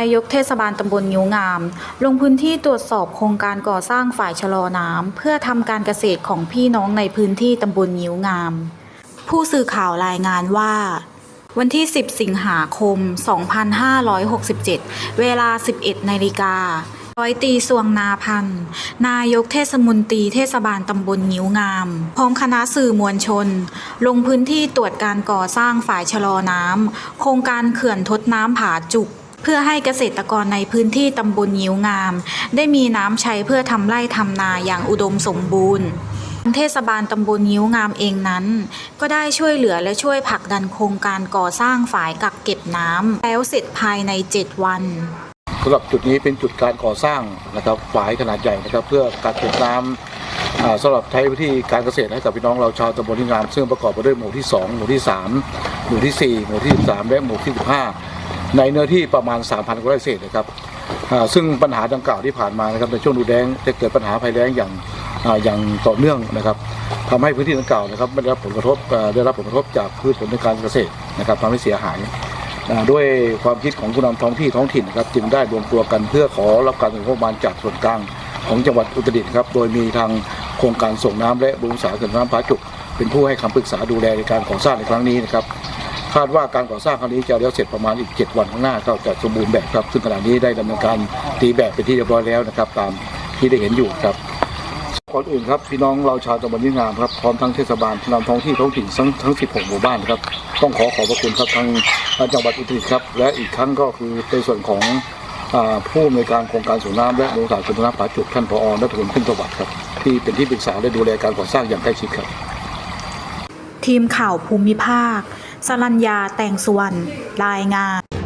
ายกเทศบาลตำบลงิ้วงาม ลงพื้นที่ตรวจสอบโครงการก่อสร้างฝ่ายชะลอน้ำเพื่อทำการเกษตรของพี่น้องในพื้นที่ตำบลงิ้วงาม ผู้สื่อข่าวรายงานว่า วันที่ 10 สิงหาคม 2567 เวลา 11นาฬิการ้อยตีสวงนาพันธ์นายกเทศมนตรีเทศบาลตำบลงิ้วงาม พร้อมคณะสื่อมวลชน ลงพื้นที่ตรวจการก่อสร้างฝ่ายชะลอน้ำโครงการเขื่อนทดน้ำผาจุก เพื่อให้เกษตรกรในพื้นที่ตำบลงิ้วงาม ได้มีน้ำใช้เพื่อทำไร่ทำนาอย่างอุดมสมบูรณ์เทศบาลตำบลงิ้วงามเองนั้น ก็ได้ช่วยเหลือและช่วยผลักดันโครงการก่อสร้างฝายกักเก็บน้ำแล้วเสร็จภายใน 7 วันสำหรับจุดนี้เป็นจุดการก่อสร้างนะครับฝายขนาดใหญ่นะครับ เพื่อกักเก็บน้ำอ่าสำหรับใช้พื้นที่การเกษตรให้กับพี่น้องเราชาวตำบลที่งาม ซึ่งประกอบไปด้วยหมู่ที่ 2 หมู่ที่ 3 หมู่ที่ 4 หมู่ที่13และหมู่ที่ 15 ในเนื้อที่ประมาณ 3,000กว่าไร่เศษนะครับซึ่งปัญหาดังกล่าวที่ผ่านมานะครับในช่วงดูแล้งจะเกิดปัญหาภัยแล้งอย่างอย่างต่อเนื่องนะครับทำให้พื้นที่ดังกล่าวนะครับได้รับผลกระทบได้รับผลกระทบจากพืชผลทางการเกษตรนะครับทำให้เสียหายด้วยความคิดของผู้นำท้องที่ท้องถิ่นนะครับจึงได้รวมตัวกันเพื่อขอรับการสนับสนุนงบประมาณจากส่วนกลางของจังหวัดอุตรดิตถ์ครับโดยมีทางโครงการส่งน้ำและบรุงสาเขื่อนน้ำผาจุก เป็นผู้ให้คำปรึกษาดูแลในการก่อสร้างในครั้งนี้นะครับ คาดว่าการก่อสร้างครั้งนี้จะแล้วเสร็จประมาณอีก 7 วันข้างหน้าก็จะสมบูรณ์แบบครับ ซึ่งขณะนี้ได้ดำเนินการตีแบบเป็นที่เรียบร้อยแล้วนะครับ ตามที่ได้เห็นอยู่ครับก่อนอื่นครับพี่น้องเราชาวตำบลยิ่งงามครับพร้อมทั้งเทศบาลผู้นำท้องที่ท้องถิ่นทั้งทั้ง 16 หมู่บ้านครับต้องขอขอบพระคุณครับทางจังหวัดอุตรดิตถ์ครับ และอีกครั้งก็คือในส่วนของอผู้อำนวยการโครงการสูบน้ำและบริษัทคุณน้ำผาจุกท่านผอนัทพลขึ้นสวัสดิ์ครับที่เป็นที่ปรึกษาและดูแลการก่อสร้างอย่างใกล้ชิดครับ ทีมข่าวภูมิภาค สรัญญาแตงสุวรรณรายงาน